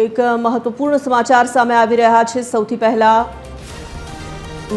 એક મહત્વપૂર્ણ સમાચાર સામે આવી રહ્યા છે. સૌથી પહેલા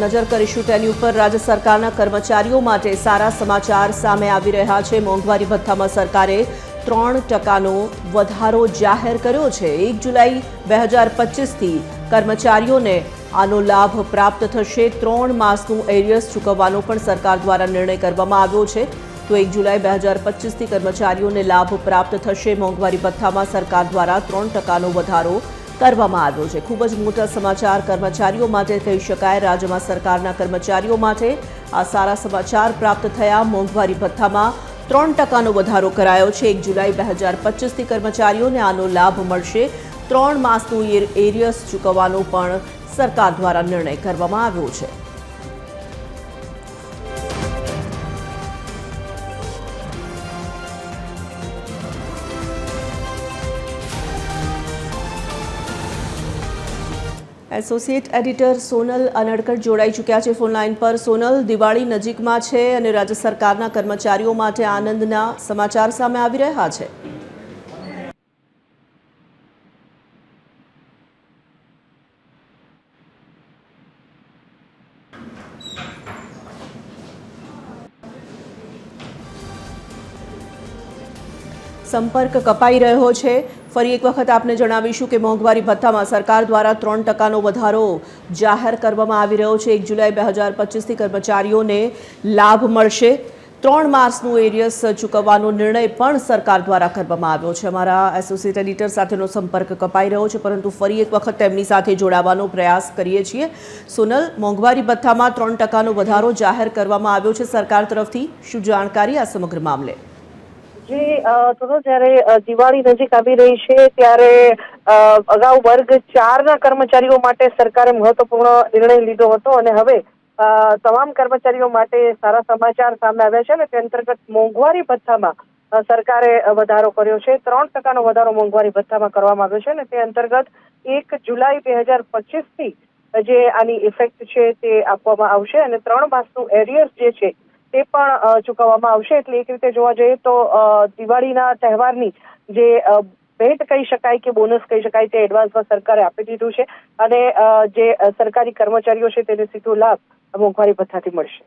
નજર કરીશું તેની ઉપર. રાજ્ય સરકારના કર્મચારીઓ માટે સારા સમાચાર સામે આવી રહ્યા છે. મોંઘવારી ભથ્થામાં સરકારે ત્રણ ટકાનો વધારો જાહેર કર્યો છે. એક જુલાઈ બે હજાર પચીસથી કર્મચારીઓને આનો લાભ પ્રાપ્ત થશે. ત્રણ માસનું એરિયસ ચૂકવવાનો પણ સરકાર દ્વારા નિર્ણય કરવામાં આવ્યો છે. તો એક જુલાઈ બે હજાર પચીસથી કર્મચારીઓને લાભ પ્રાપ્ત થશે. મોંઘવારી ભથ્થામાં સરકાર દ્વારા ત્રણ ટકાનો વધારો કરવામાં આવ્યો છે. ખૂબ જ મોટા સમાચાર કર્મચારીઓ માટે કહી શકાય. રાજ્યમાં સરકારના કર્મચારીઓ માટે આ સારા સમાચાર પ્રાપ્ત થયા. મોંઘવારી ભથ્થામાં ત્રણ ટકાનો વધારો કરાયો છે. એક જુલાઈ બે હજાર પચીસથી કર્મચારીઓને આનો લાભ મળશે. ત્રણ માસનું એર- એરિયસ ચૂકવવાનો પણ સરકાર દ્વારા નિર્ણય કરવામાં આવ્યો છે. એસોસિએટ એડિટર સોનલ અનડકટ જોડાઈ ચૂક્યા છે ફોનલાઈન પર. સોનલ, દિવાળી નજીકમાં છે અને રાજ્ય સરકારના કર્મચારીઓ માટે આનંદના સમાચાર સામે આવી રહ્યા છે. સંપર્ક કપાઈ રહ્યો છે. ફરી એક વખત આપને જણાવીશું કે મોંઘવારી ભથ્થામાં સરકાર દ્વારા ત્રણ ટકાનો વધારો જાહેર કરવામાં આવી રહ્યો છે. એક જુલાઈ બે હજાર પચીસથી કર્મચારીઓને લાભ મળશે. ત્રણ માસનું એરિયસ ચૂકવવાનો નિર્ણય પણ સરકાર દ્વારા કરવામાં આવ્યો છે. અમારા એસોસિએટ એડિટર સાથેનો સંપર્ક કપાઈ રહ્યો છે, પરંતુ ફરી એક વખત તેમની સાથે જોડાવાનો પ્રયાસ કરીએ છીએ. સોનલ, મોંઘવારી ભથ્થામાં ત્રણ ટકાનો વધારો જાહેર કરવામાં આવ્યો છે સરકાર તરફથી. શું જાણકારી આ સમગ્ર મામલે? જી તો જ્યારે દિવાળી નજીક આવી રહી છે ત્યારે અગાઉ વર્ગ ચારના કર્મચારીઓ માટે સરકારે મહત્વપૂર્ણ નિર્ણય લીધો હતો અને હવે તમામ કર્મચારીઓ માટે સારા સમાચાર સામે આવ્યા છે અને તે અંતર્ગત મોંઘવારી ભથ્થામાં સરકારે વધારો કર્યો છે. ત્રણ ટકાનો વધારો મોંઘવારી ભથ્થામાં કરવામાં આવ્યો છે અને તે અંતર્ગત એક જુલાઈ બે હજાર પચીસથી જે આની ઇફેક્ટ છે તે આપવામાં આવશે અને ત્રણ માસનું એરિયર્સ જે છે તે પણ ચૂકવવામાં આવશે. એટલે એક રીતે જોવા જઈએ તો દિવાળીના તહેવારની જે ભેટ કહી શકાય કે બોનસ કહી શકાય તે એડવાન્સમાં સરકારે આપી દીધું છે. અને જે સરકારી કર્મચારીઓ છે, તેને સીધો લાભ મોંઘવારી ભથ્થાથી મળશે.